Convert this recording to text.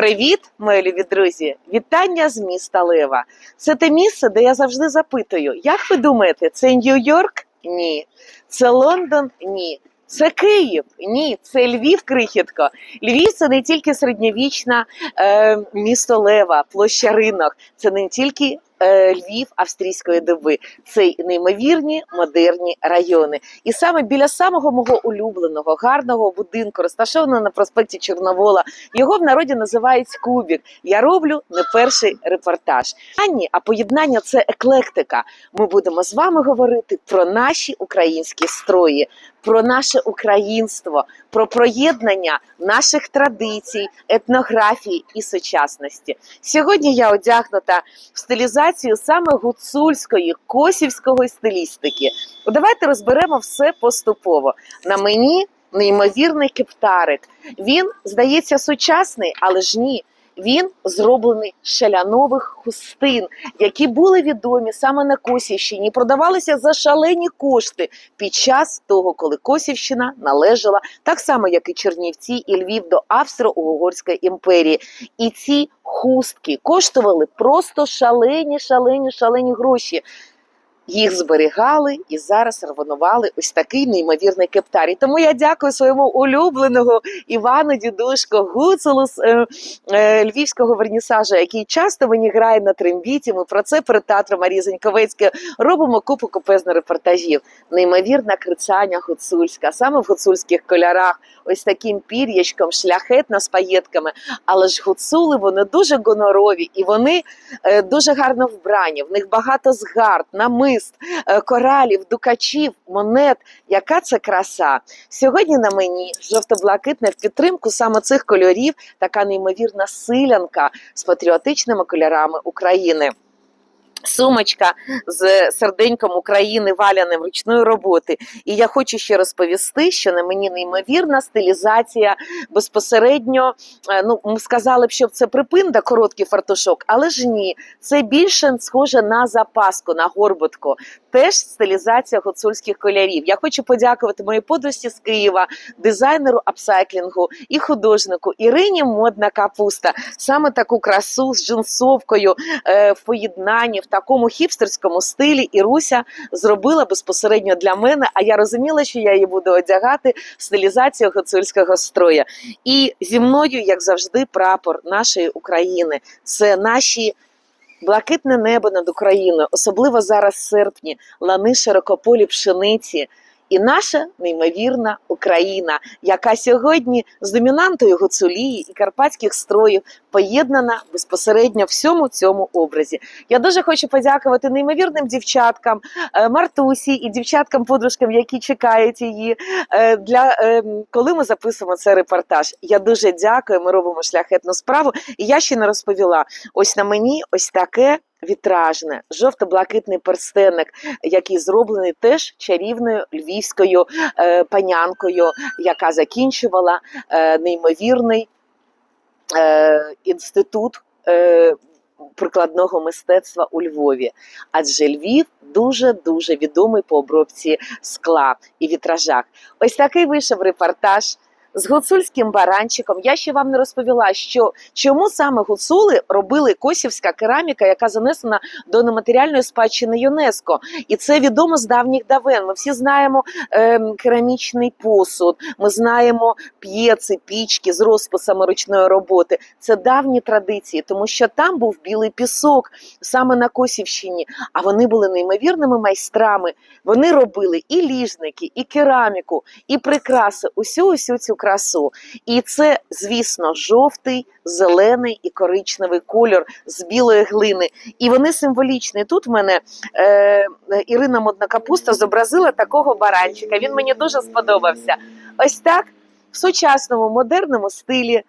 Привіт, мої любі друзі! Вітання з міста Лева. Це те місце, де я завжди запитую: як ви думаєте, це Нью-Йорк? Ні. Це Лондон? Ні. Це Київ? Ні, це Львів крихітко. Львів це не тільки середньовічна е, місто Лева, площа ринок. Це не тільки Львів австрійської доби. Це неймовірні модерні райони. І саме біля самого мого улюбленого гарного будинку, розташованого на проспекті Чорновола, його в народі називають Кубік. Я роблю не перший репортаж. Ані, а поєднання це еклектика. Ми будемо з вами говорити про наші українські строї, про наше українство, про проєднання наших традицій, етнографії і сучасності. Сьогодні я одягнута в стилізацію саме гуцульської, косівської стилістики. Давайте розберемо все поступово. На мені неймовірний кептарик. Він здається сучасний, але ж ні. Він зроблений шалянових хустин, які були відомі саме на Косівщині, продавалися за шалені кошти під час того, коли Косівщина належала так само, як і Чернівці і Львів до Австро-Угорської імперії. І ці хустки коштували просто шалені, шалені, шалені гроші. Їх зберігали і зараз рвонували ось такий неймовірний кептарій. Тому я дякую своєму улюбленому Івану Дідушко Гуцулу з е, е, львівського вернісажу, який часто мені грає на трембіті. Ми про це перед театром Марії Заньковецької робимо купу купезно репортажів. Неймовірна крицаня гуцульська, саме в гуцульських кольорах, ось таким пір'ячком, шляхетна з паєтками. Але ж гуцули вони дуже гонорові і вони е, дуже гарно вбрані. В них багато згард, намист, е, коралів, дукачів, монет. Яка це краса? Сьогодні на мені жовто-блакитне в підтримку саме цих кольорів, така неймовірна силянка з патріотичними кольорами України. Сумочка з серденьком України валяним ручної роботи. І я хочу ще розповісти, що на мені неймовірна стилізація безпосередньо. е, Ну, ми сказали б, що це припинда, короткий фартушок, але ж ні, це більше схоже на запаску, на горбутку. Теж стилізація гуцульських кольорів. Я хочу подякувати моїй подружці з Києва, дизайнеру апсайклінгу і художнику Ірині Модна Капуста. Саме таку красу з джинсовкою е, в поєднанні в такому хіпстерському стилі Іруся зробила безпосередньо для мене. А я розуміла, що я її буду одягати в стилізацію гуцульського строя. І зі мною, як завжди, прапор нашої України. Це наші. Блакитне небо над Україною, особливо зараз в серпні, лани широкополі пшениці. І наша неймовірна Україна, яка сьогодні з домінантою гуцулії і карпатських строїв поєднана безпосередньо всьому цьому образі. Я дуже хочу подякувати неймовірним дівчаткам, е, Мартусі і дівчаткам-подружкам, які чекають її. е, Для е, коли ми записуємо цей репортаж. Я дуже дякую. Ми робимо шляхетну справу. І я ще не розповіла: ось на мені ось таке. Вітражне, жовто-блакитний перстенник, який зроблений теж чарівною львівською е, панянкою, яка закінчувала е, неймовірний е, інститут прикладного мистецтва у Львові. Адже Львів дуже дуже відомий по обробці скла і вітражах. Ось такий вийшов репортаж. З гуцульським баранчиком я ще вам не розповіла, що чому саме гуцули робили косівська кераміка, яка занесена до нематеріальної спадщини ЮНЕСКО, і це відомо з давніх давен. Ми всі знаємо ем, керамічний посуд, ми знаємо п'єци, пічки з розписами ручної роботи. Це давні традиції, тому що там був білий пісок саме на Косівщині. А вони були неймовірними майстрами. Вони робили і ліжники, і кераміку, і прикраси, усю усю цю красу. І це, звісно, жовтий, зелений і коричневий кольор з білої глини. І вони символічні. Тут в мене е, Ірина Модна Капуста зобразила такого баранчика. Він мені дуже сподобався. Ось так в сучасному модерному стилі